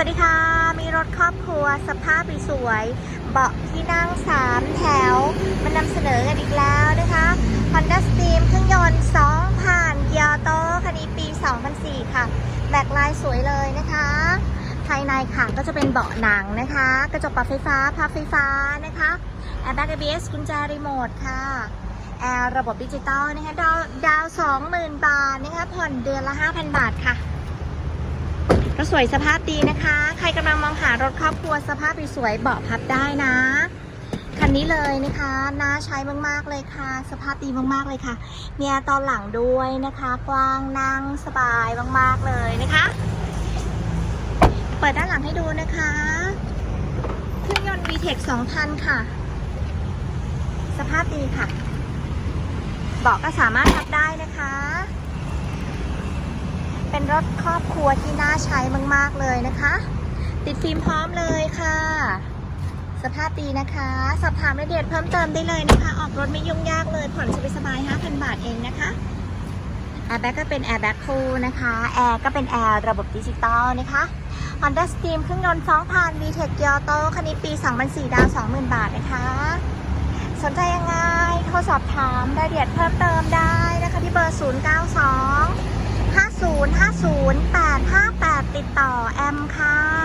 สวัสดีค่ะ มีรถครอบครัวสภาพสวย เบาะที่นั่ง 3 แถว มานำเสนอกันอีกแล้วนะคะ Honda Stream เครื่องยนต์ 2 ผ่านเกียร์โตคันนี้ปี 2004 ค่ะ แบกลายสวยเลยนะคะ ภายในค่ะก็จะเป็นเบาะหนังนะคะ กระจกปรับไฟฟ้าพับไฟฟ้านะคะแอร์แบ็ก ABS กุญแจรีโมทค่ะแอร์ระบบดิจิตอลนะคะ ดาวดาว20,000 บาทนะคะ ผ่อนเดือนละ 5,000 บาทค่ะ ก็สวยสภาพดีนะคะ ใครกำลังมองหารถครอบครัวสภาพสวยเบาะพับได้นะ คันนี้เลยนะคะน่าใช้มากๆเลยค่ะ สภาพดีมากๆเลยค่ะมีแอร์ตอนหลังด้วยนะคะ กว้างนั่งสบายมากๆเลยนะคะ เปิดด้านหลังให้ดูนะคะเครื่องยนต์ VTEC 2000 ค่ะ สภาพดีค่ะ เบาะก็สามารถพับได้นะคะ รถครอบครัวที่น่าใช้มาก ๆ เลยนะคะ ติดฟิล์มพร้อมเลยค่ะ สภาพดีนะคะ สอบถามรายละเอียดเพิ่มเติมได้เลยนะคะ ออกรถไม่ยุ่งยากเลย ผ่อนสบายๆ5,000 บาทเองนะคะแอร์แบ็กก็เป็นแอร์แบ็กคูลนะคะ แอร์ก็เป็นแอร์ระบบดิจิตอลนะคะ Honda Steam เครื่องยนต์2,000 VTEC ยอโตคันนี้ปี 2004 ดาว 20,000 บาทนะคะ สนใจยังไงโทรสอบถามรายละเอียดเพิ่มเติมได้นะคะที่เบอร์ 092 5050 858 ติด ต่อแอมค่ะ